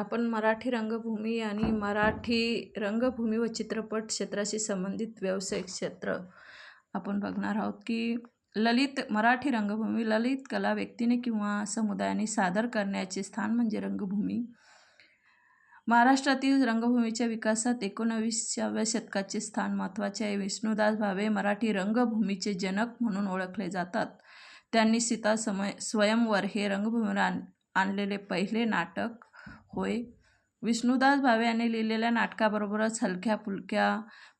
आपण मराठी रंगभूमी आणि मराठी रंगभूमी व चित्रपट क्षेत्राशी संबंधित व्यावसायिक क्षेत्र आपण बघणार आहोत की ललित मराठी रंगभूमी ललित कला व्यक्तीने किंवा समुदायाने सादर करण्याचे स्थान म्हणजे रंगभूमी. महाराष्ट्रातील रंगभूमीच्या विकासात एकोणविसाव्या शतकाचे स्थान महत्त्वाचे आहे. विष्णुदास भावे मराठी रंगभूमीचे जनक म्हणून ओळखले जातात. त्यांनी सीता समय स्वयंवर हे रंगभूमीवर आण आणलेले पहिले नाटक होय. विष्णुदास भावे यांनी लिहिलेल्या नाटकाबरोबरच हलक्या फुलक्या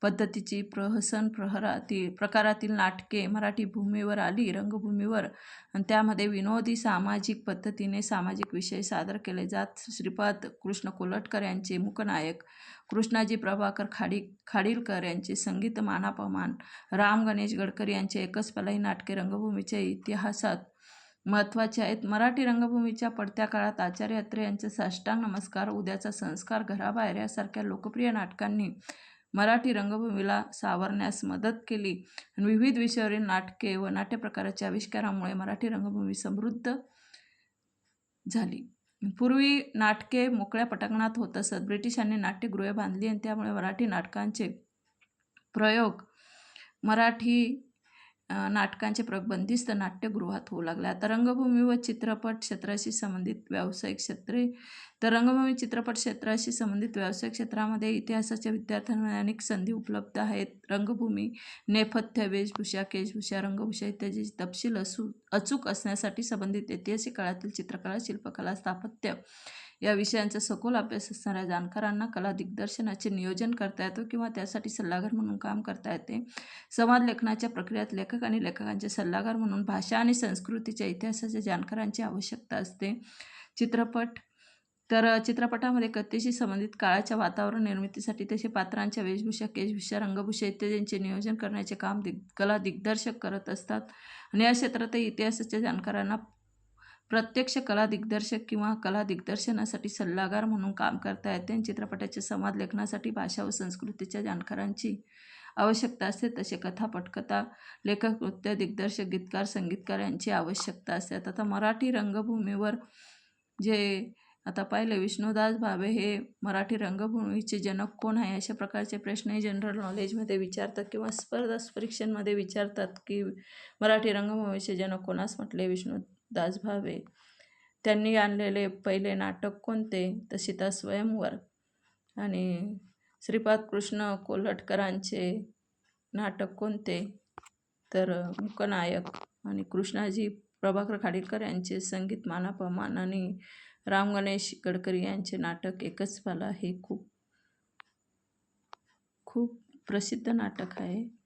पद्धतीची प्रहसन प्रहरातील प्रकारातील नाटके मराठी भूमीवर आली रंगभूमीवर. आणि त्यामध्ये विनोदी सामाजिक पद्धतीने सामाजिक विषय सादर केले जात. श्रीपाद कृष्ण कोलटकर यांचे मुकनायक कृष्णाजी प्रभाकर खाडी खाडीलकर यांचे संगीत मानापमान राम गणेश गडकरी यांचे एकच पलाई नाटके रंगभूमीच्या इतिहासात महत्त्वाचे आहेत. मराठी रंगभूमीच्या पडत्या काळात आचार्य अत्रे यांचे साष्टांग नमस्कार. उद्याचा संस्कार घराबाहेर यासारख्या लोकप्रिय नाटकांनी मराठी रंगभूमीला सावरण्यास मदत केली. आणि विविध विषयावरील नाटके व नाट्यप्रकाराच्या आविष्कारामुळे मराठी रंगभूमी समृद्ध झाली. पूर्वी नाटके मोकळ्या पटांगणात होत असत. ब्रिटिशांनी नाट्यगृहे बांधली आणि त्यामुळे मराठी नाटकांचे प्रयोग मराठी नाटकांचे प्रयोग बंदिस्त नाट्यगृहात होऊ लागल्या. आता रंगभूमी व चित्रपट क्षेत्राशी संबंधित व्यावसायिक क्षेत्रे तर रंगभूमी चित्रपट क्षेत्राशी संबंधित व्यावसायिक क्षेत्रामध्ये इतिहासाच्या विद्यार्थ्यांमध्ये अनेक संधी उपलब्ध आहेत. रंगभूमी नेपथ्य वेशभूषा केशभूषा रंगभूषा इत्यादीचे तपशील असू अचूक असण्यासाठी संबंधित ऐतिहासिक काळातील चित्रकला शिल्पकला स्थापत्य या विषयांचा सखोल अभ्यास असणाऱ्या जाणकारांना कला दिग्दर्शनाचे नियोजन करता येतो किंवा त्यासाठी सल्लागार म्हणून काम करता येते. संवाद लेखनाच्या प्रक्रियेत लेखक आणि लेखकांचे सल्लागार म्हणून भाषा आणि संस्कृतीच्या इतिहासाच्या जाणकारांची आवश्यकता असते. चित्रपट तर चित्रपटामध्ये कथेशी संबंधित काळाच्या वातावरण निर्मितीसाठी तसे पात्रांच्या वेशभूषा केशभूषा रंगभूषा इत्यादींचे नियोजन करण्याचे काम दि कला दिग्दर्शक करत असतात. आणि या क्षेत्रातही इतिहासाच्या जाणकारांना प्रत्यक्ष कला दिग्दर्शक किंवा कला दिग्दर्शनासाठी सल्लागार म्हणून काम करता येते. आणि चित्रपटाच्या समाज लेखनासाठी भाषा व संस्कृतीच्या जाणकारांची आवश्यकता असते तसे कथा पटकथा लेखक नृत्य दिग्दर्शक गीतकार संगीतकार यांची आवश्यकता असते. आता मराठी रंगभूमीवर जे आता पाहिले विष्णुदास भावे हे मराठी रंगभूमीचे जनक कोण आहे? अशा प्रकारचे प्रश्नही जनरल नॉलेजमध्ये विचारतात किंवा स्पर्धा परीक्षांमध्ये विचारतात की मराठी रंगभूमीचे जनक कोणास म्हटले? विष्णुदास भावे. त्यांनी आणलेले पहिले नाटक कोणते? तर सीता स्वयंवर आणि श्रीपाद कृष्ण कोल्हटकरांचे नाटक कोणते? तर मुकनायक आणि कृष्णाजी प्रभाकर खाडीलकर यांचे संगीत मानापमान आणि राम गणेश गडकरी यांचे नाटक एकच पाला. हे खूप खूप प्रसिद्ध नाटक आहे.